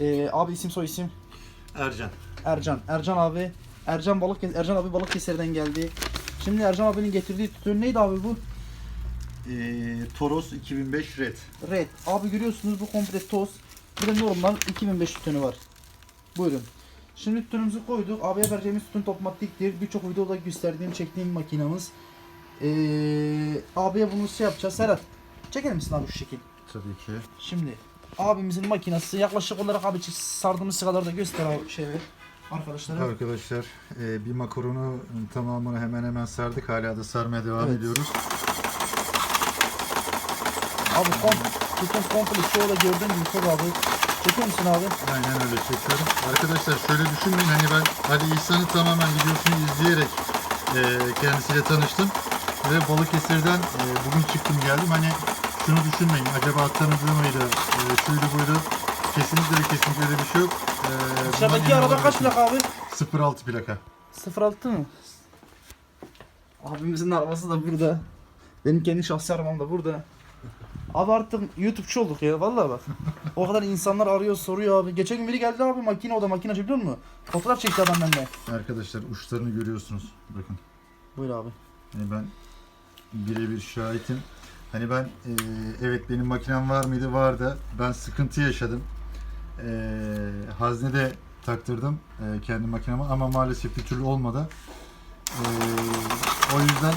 Ee, abi isim soy isim. Ercan. Ercan. Ercan abi. Ercan balık Ercan abi Balıkesir'den geldi. Şimdi Ercan abinin getirdiği tütün neydi abi bu? Ee, Toros 2005 Red. Red. Abi görüyorsunuz bu komple toz. Bir de normal 2005 tütünü var. Buyurun. Şimdi tütünümüzü koyduk. Abiye vereceğimiz tütün otomatiktir. Birçok videoda gösterdiğim, çektiğim makinamız. Ee, abiye bunu şey yapacağız. Serhat. Çeker misin abi şu şekil? Tabii ki. Şimdi abimizin makinesi yaklaşık olarak abi sardığımız sıraları da göster abi şey ver. Arkadaşlara. Arkadaşlar e, bir makaronu tamamını hemen hemen sardık. Hala da sarmaya devam Evet. ediyoruz. Abi kom tütün komple şöyle gördüğün gibi çok abi. Çekiyor musun abi? Aynen öyle çekiyorum. Arkadaşlar şöyle düşünmeyin hani ben Ali İhsan'ı tamamen videosunu izleyerek e, kendisiyle tanıştım. Ve Balıkesir'den e, bugün çıktım geldim. Hani şunu düşünmeyin acaba tanıdığı mıydı, e, şuydu buydu. Kesinlikle kesinlikle öyle bir şey yok. E, Dışarıdaki emin araba kaç plaka abi? 06 plaka. 06 mı? Abimizin arabası da burada. Benim kendi şahsi arabam da burada. Abi artık YouTube'çu olduk ya vallahi bak. O kadar insanlar arıyor soruyor abi. Geçen gün biri geldi abi makine o da makinacı biliyor musun? Fotoğraf çekti adam bende. Arkadaşlar uçlarını görüyorsunuz. Bakın. Buyur abi. Hani ben birebir şahitim. Hani ben e, evet benim makinem var mıydı? Vardı. Ben sıkıntı yaşadım. E, haznede taktırdım e, kendi makinemi ama maalesef bir türlü olmadı. E, o yüzden